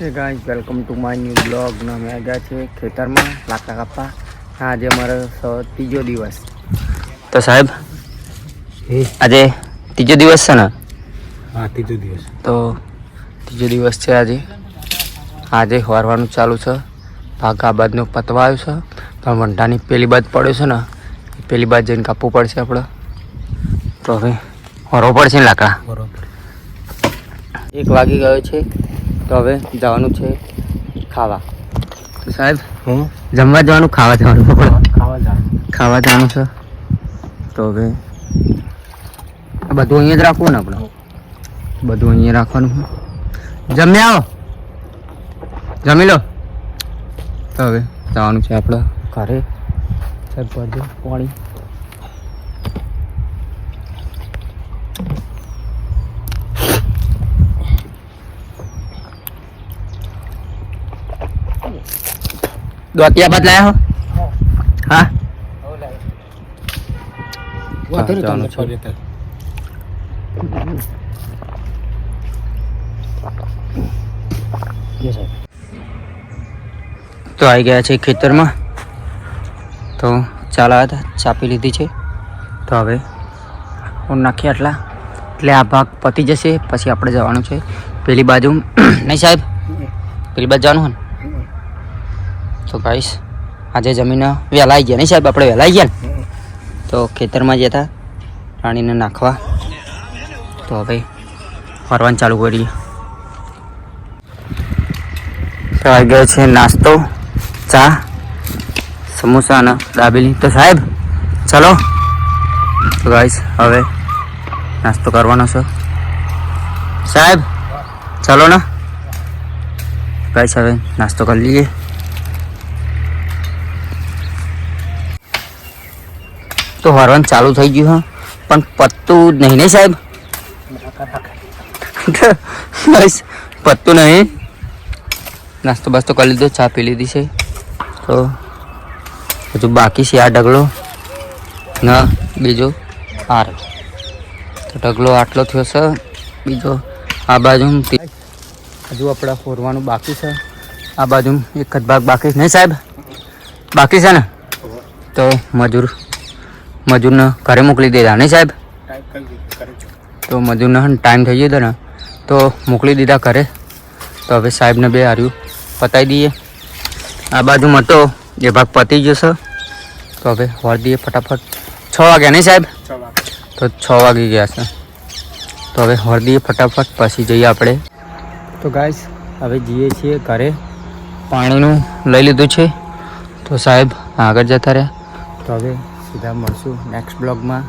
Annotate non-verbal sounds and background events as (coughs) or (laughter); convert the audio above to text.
Hey guys welcome to my new blog ને અમે આવ્યા છીએ ખેતરમાં લાકડા કાપવા. આજે અમારો સ- ત્રીજો દિવસ. તો સાહેબ આજે ત્રીજો દિવસ છે ને? હા ત્રીજો દિવસ. તો ત્રીજો દિવસ છે આજે. આજે વારવાનું ચાલુ છે. ભાગા બાદનું આવ્યું છે. પણ વંટાની પેલી બાજ પડ્યો છે ને એ પેલી બાદ જઈને કાપવું પડશે આપણે તો હવે હોરવો પડશે ને લાકડા. બરોબર એક વાગી ગયો છે. તો હવે જવાનું છે ખાવા. તો સાહેબ હું જમવા જવાનું ખાવા જવાનું? ખાવા જવાનું. ખાવા જવાનું છે? તો હવે આ બધું અહીંયા જ રાખવું ને આપણે? બધું અહીંયા રાખવાનું છે? જમી આવો. જમી લો. તો હવે જવાનું છે આપણે ઘરે. સાહેબ પાણી. દોતિયા બાદ લાયા હો? હા. તો આવી ગયા છે ખેતરમાં. તો ચાલા હતા ચાપી લીધી છે. તો હવે હું નાખીએ આટલા. એટલે આ ભાગ પતી જશે પછી આપણે જવાનું છે. પેલી બાજુ. (coughs) નહીં સાહેબ? પેલી બાજુ જવાનું હોય ને? તો ગાઈશ આજે જમીન વહેલા આવી ગયા નહીં સાહેબ? આપણે વહેલા આવી ગયા ને? તો ખેતરમાં જતા રાણીને નાખવા. તો હવે ફરવાનું ચાલુ કરીએ તો આવી ગયો છે નાસ્તો, ચા, સમોસા અને દાબેલી. તો સાહેબ, ચલો. તો ગાઈસ હવે નાસ્તો કરવાનો છે. સાહેબ, ચલો ને. ગાઈસ હવે નાસ્તો કરી લઈએ. તો હરવાનું ચાલુ થઈ ગયું, હા. પણ પત્તું નહીં નહીં સાહેબ? બસ, પત્તું નહીં. નાસ્તો બાસ્તો કરી લીધો, ચા પી લીધી છે. તો હજુ બાકી છે આ ઢગલો. ના બીજો હાર તો ઢગલો આટલો થયો છે, બીજો આ બાજુ હજુ આપણે ફોરવાનું બાકી છે. આ બાજુ એક જ ભાગ બાકી નહીં સાહેબ? બાકી છે ને? તો મજૂર મજૂરને ઘરે મોકલી દીધા નહીં સાહેબ? તો મજૂરને ટાઈમ થઈ ગયો હતો ને તો મોકલી દીધા ઘરે. તો હવે સાહેબને બે હાર્યું. પતાવી દઈએ. આ બાજુ મતો એ ભાગ પતી જશે તો હવે વળ દઈએ ફટાફટ. છ વાગ્યા નહીં સાહેબ? તો છ વાગી ગયા છે. તો હવે હળદીએ દઈએ ફટાફટ પછી જઈએ આપણે. તો ગાઈસ હવે જઈએ છીએ ઘરે. પાણીનું લઈ લીધું છે. તો સાહેબ આગળ જતા રહ્યા. તો હવે સીધા મળશું નેક્સ્ટ બ્લોગમાં.